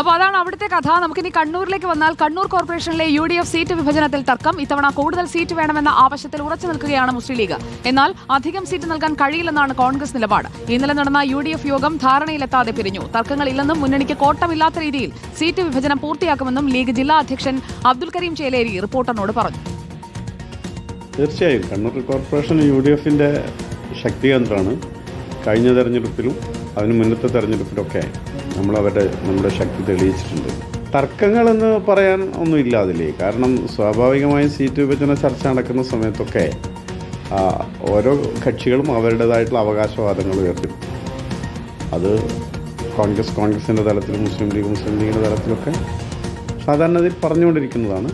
അപ്പോൾ അതാണ് അവിടുത്തെ കഥ. നമുക്കിനി കണ്ണൂരിലേക്ക് വന്നാൽ കണ്ണൂർ കോർപ്പറേഷനിലെ യു ഡി എഫ് സീറ്റ് വിഭജനത്തിൽ തർക്കം. ഇത്തവണ കൂടുതൽ സീറ്റ് വേണമെന്ന ആവശ്യത്തിൽ ഉറച്ചു നിൽക്കുകയാണ് മുസ്ലിം ലീഗ്. എന്നാൽ അധികം സീറ്റ് നൽകാൻ കഴിയില്ലെന്നാണ് കോൺഗ്രസ് നിലപാട്. ഇന്നലെ നടന്ന യു ഡി എഫ് യോഗം ധാരണയിലെത്താതെ പിരിഞ്ഞു. തർക്കങ്ങളില്ലെന്നും മുന്നണിക്ക് കോട്ടമില്ലാത്ത രീതിയിൽ സീറ്റ് വിഭജനം പൂർത്തിയാക്കുമെന്നും ലീഗ് ജില്ലാ അധ്യക്ഷൻ അബ്ദുൽ കരീം ചേലേരി റിപ്പോർട്ടറിനോട് പറഞ്ഞു. തീർച്ചയായും കണ്ണൂർ കോർപ്പറേഷൻ യു ഡി ശക്തികേന്ദ്രമാണ്. കഴിഞ്ഞ തെരഞ്ഞെടുപ്പിലും അതിന് മുന്നത്തെ തെരഞ്ഞെടുപ്പിലൊക്കെ നമ്മൾ അവരുടെ നമ്മുടെ ശക്തി തെളിയിച്ചിട്ടുണ്ട്. തർക്കങ്ങളെന്ന് പറയാൻ ഒന്നുമില്ല അതിലേ കാരണം സ്വാഭാവികമായും സീറ്റ് വിഭജന ചർച്ച നടക്കുന്ന സമയത്തൊക്കെ ഓരോ കക്ഷികളും അവരുടേതായിട്ടുള്ള അവകാശവാദങ്ങൾ ഉയർത്തി. അത് കോൺഗ്രസ് കോൺഗ്രസിന്റെ തലത്തിൽ മുസ്ലിം ലീഗ് മുസ്ലിം ലീഗിന്റെ തലത്തിലൊക്കെ സാധാരണയിൽ പറഞ്ഞുകൊണ്ടിരിക്കുന്നതാണ്.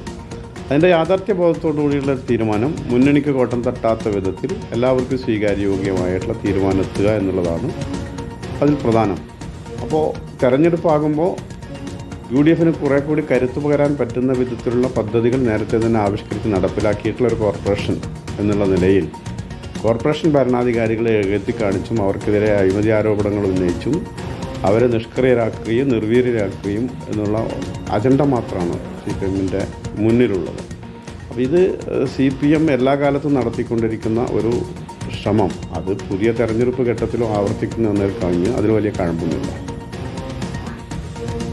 അതിന്റെ യാഥാർത്ഥ്യ ബോധത്തോടു കൂടിയുള്ള തീരുമാനം മുന്നണിക്ക് കോട്ടം തട്ടാത്ത വിധത്തിൽ എല്ലാവർക്കും സ്വീകാര്യയോഗ്യമായിട്ടുള്ള തീരുമാനം എത്തുക എന്നുള്ളതാണ് അതിൽ പ്രധാനം. അപ്പോൾ തെരഞ്ഞെടുപ്പാകുമ്പോൾ യു ഡി എഫിന് കുറേ കൂടി കരുത്തു പകരാൻ പറ്റുന്ന വിധത്തിലുള്ള പദ്ധതികൾ നേരത്തെ തന്നെ ആവിഷ്കരിച്ച് നടപ്പിലാക്കിയിട്ടുള്ള ഒരു കോർപ്പറേഷൻ എന്നുള്ള നിലയിൽ കോർപ്പറേഷൻ ഭരണാധികാരികളെ എഴുതി കാണിച്ചും അവർക്കെതിരെ അഴിമതി ആരോപണങ്ങൾ ഉന്നയിച്ചും അവരെ നിഷ്ക്രിയരാക്കുകയും നിർവീര്യരാക്കുകയും എന്നുള്ള അജണ്ട മാത്രമാണ് സി പി എമ്മിന്റെ മുന്നിലുള്ളത്. അപ്പോൾ ഇത് സി പി എം എല്ലാ കാലത്തും നടത്തിക്കൊണ്ടിരിക്കുന്ന ഒരു ശ്രമം. അത് പുതിയ തെരഞ്ഞെടുപ്പ് ഘട്ടത്തിലും ആവർത്തിക്കുന്നതിൽ കഴിഞ്ഞ് അതിൽ വലിയ കഴമ്പൊന്നുമില്ല.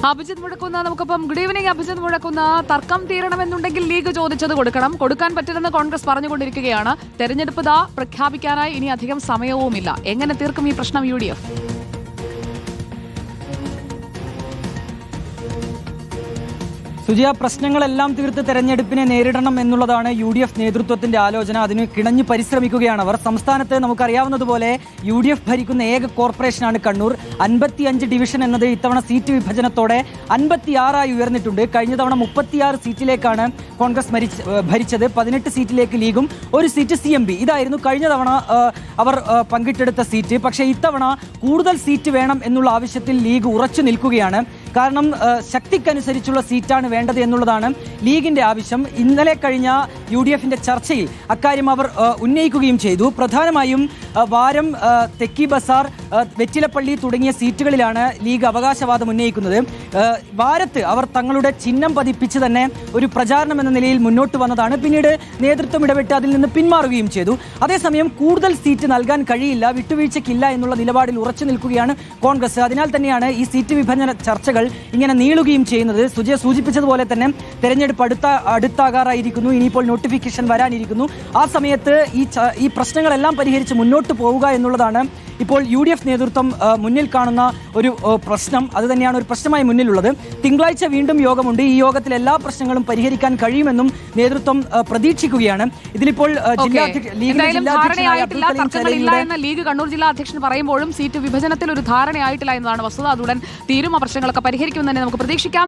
അഭിജിത്ത് മുഴക്കുന്ന നമുക്കിപ്പം ഗുഡ് ഈവനിങ് അഭിജിത് മുഴക്കുന്ന തർക്കം തീരണമെന്നുണ്ടെങ്കിൽ ലീഗ് ചോദിച്ചത് കൊടുക്കണം. കൊടുക്കാൻ പറ്റില്ലെന്ന് കോൺഗ്രസ് പറഞ്ഞുകൊണ്ടിരിക്കുകയാണ്. തെരഞ്ഞെടുപ്പ് ദാ പ്രഖ്യാപിക്കാനായി ഇനി അധികം സമയവുമില്ല. എങ്ങനെ തീർക്കും ഈ പ്രശ്നം യു സുജിയ പ്രശ്നങ്ങളെല്ലാം തീർത്ത് തെരഞ്ഞെടുപ്പിനെ നേരിടണം എന്നുള്ളതാണ് യു ഡി എഫ് നേതൃത്വത്തിന്റെ ആലോചന. അതിന് കിണഞ്ഞു പരിശ്രമിക്കുകയാണ് അവർ. സംസ്ഥാനത്ത് നമുക്കറിയാവുന്നതുപോലെ യു ഡി എഫ് ഭരിക്കുന്ന ഏക കോർപ്പറേഷനാണ് കണ്ണൂർ. അൻപത്തിയഞ്ച് ഡിവിഷൻ എന്നത് ഇത്തവണ സീറ്റ് വിഭജനത്തോടെ അൻപത്തിയാറായി ഉയർന്നിട്ടുണ്ട്. കഴിഞ്ഞ തവണ മുപ്പത്തിയാറ് സീറ്റിലേക്കാണ് കോൺഗ്രസ് ഭരിച്ചത്. പതിനെട്ട് സീറ്റിലേക്ക് ലീഗും ഒരു സീറ്റ് സി ഇതായിരുന്നു കഴിഞ്ഞ തവണ അവർ പങ്കിട്ടെടുത്ത സീറ്റ്. പക്ഷേ ഇത്തവണ കൂടുതൽ സീറ്റ് വേണം എന്നുള്ള ആവശ്യത്തിൽ ലീഗ് ഉറച്ചു നിൽക്കുകയാണ്. കാരണം ശക്തിക്കനുസരിച്ചുള്ള സീറ്റാണ് വേണ്ടത് എന്നുള്ളതാണ് ലീഗിന്റെ ആവശ്യം. ഇന്നലെ കഴിഞ്ഞ യു ഡി എഫിന്റെ ചർച്ചയിൽ അക്കാര്യം അവർ ഉന്നയിക്കുകയും ചെയ്തു. പ്രധാനമായും വാരം തെക്കി ബസാർ വെറ്റിലപ്പള്ളി തുടങ്ങിയ സീറ്റുകളിലാണ് ലീഗ് അവകാശവാദം ഉന്നയിക്കുന്നത്. വാരത്ത് അവർ തങ്ങളുടെ ചിഹ്നം പതിപ്പിച്ച് തന്നെ ഒരു പ്രചാരണം എന്ന നിലയിൽ മുന്നോട്ട് വന്നതാണ്. പിന്നീട് നേതൃത്വം ഇടപെട്ട് അതിൽ നിന്ന് പിന്മാറുകയും ചെയ്തു. അതേസമയം കൂടുതൽ സീറ്റ് നൽകാൻ കഴിയില്ല വിട്ടുവീഴ്ചയ്ക്കില്ല എന്നുള്ള നിലപാടിൽ ഉറച്ചു നിൽക്കുകയാണ് കോൺഗ്രസ്. അതിനാൽ തന്നെയാണ് ഈ സീറ്റ് വിഭജന ചർച്ചകൾ ഇങ്ങനെ നീളുകയും ചെയ്യുന്നത്. സുജയ സൂചിപ്പിച്ചതുപോലെ തന്നെ തെരഞ്ഞെടുപ്പ് അടുത്ത അടുത്താകാറായിരിക്കുന്നു. ഇനിയിപ്പോൾ നോട്ടിഫിക്കേഷൻ വരാനിരിക്കുന്നു. ആ സമയത്ത് ഈ ഈ പ്രശ്നങ്ങളെല്ലാം പരിഹരിച്ച് മുന്നോട്ട് പോവുക എന്നുള്ളതാണ് ഇപ്പോൾ യു ഡി എഫ് നേതൃത്വം മുന്നിൽ കാണുന്ന ഒരു പ്രശ്നം അത് തന്നെയാണ് ഒരു പ്രശ്നമായി മുന്നിലുള്ളത്. തിങ്കളാഴ്ച വീണ്ടും യോഗമുണ്ട്. ഈ യോഗത്തിൽ എല്ലാ പ്രശ്നങ്ങളും പരിഹരിക്കാൻ കഴിയുമെന്നും നേതൃത്വം പ്രതീക്ഷിക്കുകയാണ്. ഇതിലിപ്പോൾ ലീഗ് കണ്ണൂർ ജില്ലാ അധ്യക്ഷൻ പറയുമ്പോഴും സീറ്റ് വിഭജനത്തിൽ ഒരു ധാരണയായിട്ടില്ല എന്നതാണ് വസ്തുത. അതുടൻ തീരും ആ പ്രശ്നങ്ങളൊക്കെ പരിഹരിക്കുമെന്ന് തന്നെ നമുക്ക് പ്രതീക്ഷിക്കാം.